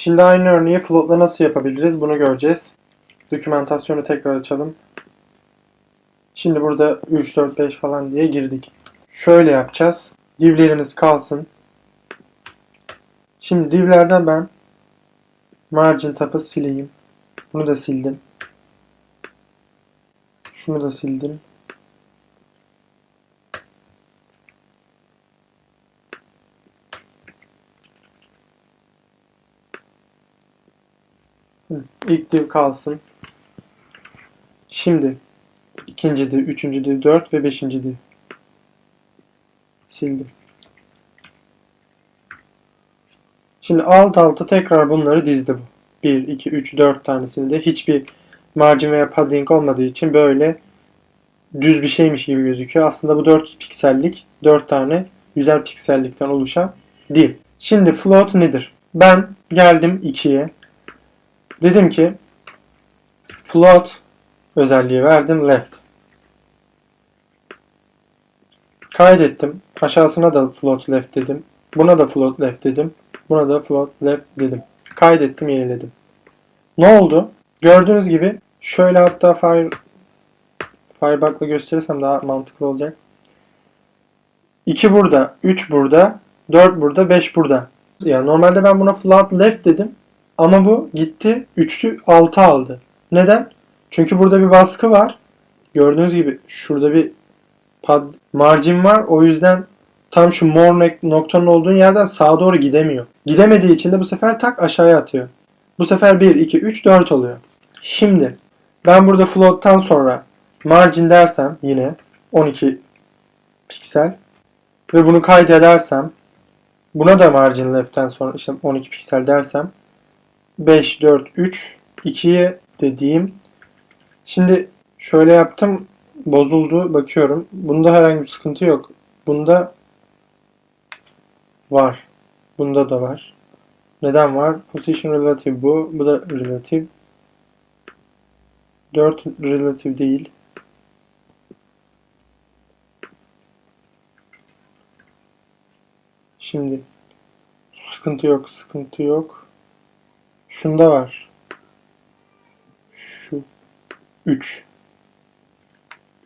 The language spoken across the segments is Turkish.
Şimdi aynı örneği float'la nasıl yapabiliriz bunu göreceğiz. Dokümantasyonu tekrar açalım. Şimdi burada 3, 4, 5 falan diye girdik. Şöyle yapacağız. Divlerimiz kalsın. Şimdi divlerden ben margin tab'ı sileyim. Bunu da sildim. Şunu da sildim. İlk div kalsın. Şimdi ikinci div, üçüncü div, dört ve beşinci div. Sildim. Şimdi alt alta tekrar bunları dizdi bu. 1, 2, 3, 4 tanesini de hiçbir margin veya padding olmadığı için böyle düz bir şeymiş gibi gözüküyor. Aslında bu 400 piksellik 4 tane güzel piksellikten oluşan div. Şimdi float nedir? Ben geldim 2'ye. Dedim ki float özelliği verdim left. Kaydettim. Aşağısına da float left dedim. Buna da float left dedim. Buna da float left dedim. Kaydettim, yeniledim. Ne oldu? Gördüğünüz gibi şöyle hatta fire Firebug'la gösterirsem daha mantıklı olacak. 2 burada, 3 burada, 4 burada, 5 burada. Yani normalde ben buna float left dedim. Ama bu gitti 3'lü 6 aldı. Neden? Çünkü burada bir baskı var. Gördüğünüz gibi şurada bir pad margin var. O yüzden tam şu mor noktanın olduğu yerden sağa doğru gidemiyor. Gidemediği için de bu sefer tak aşağıya atıyor. Bu sefer 1, 2, 3, 4 oluyor. Şimdi ben burada float'tan sonra margin dersem yine 12 piksel ve bunu kaydedersem buna da margin left'ten sonra işte 12 piksel dersem 5, 4, 3, 2'ye dediğim. Şimdi şöyle yaptım. Bozuldu. Bakıyorum. Bunda herhangi bir sıkıntı yok. Bunda var. Bunda da var. Neden var? Position relative bu. Bu da relative. 4 relative değil. Şimdi sıkıntı yok. Sıkıntı yok. Şunda var. Şu 3.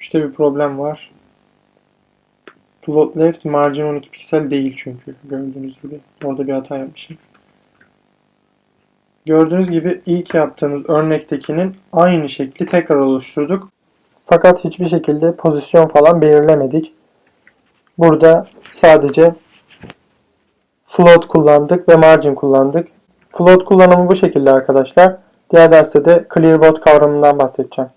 İşte bir problem var. Float left margin 12 piksel değil çünkü. Gördüğünüz gibi. Orada bir hata yapmışım. Gördüğünüz gibi ilk yaptığımız örnektekinin aynı şekli tekrar oluşturduk. Fakat hiçbir şekilde pozisyon falan belirlemedik. Burada sadece float kullandık ve margin kullandık. Float kullanımı bu şekilde arkadaşlar. Diğer derste de clearbot kavramından bahsedeceğim.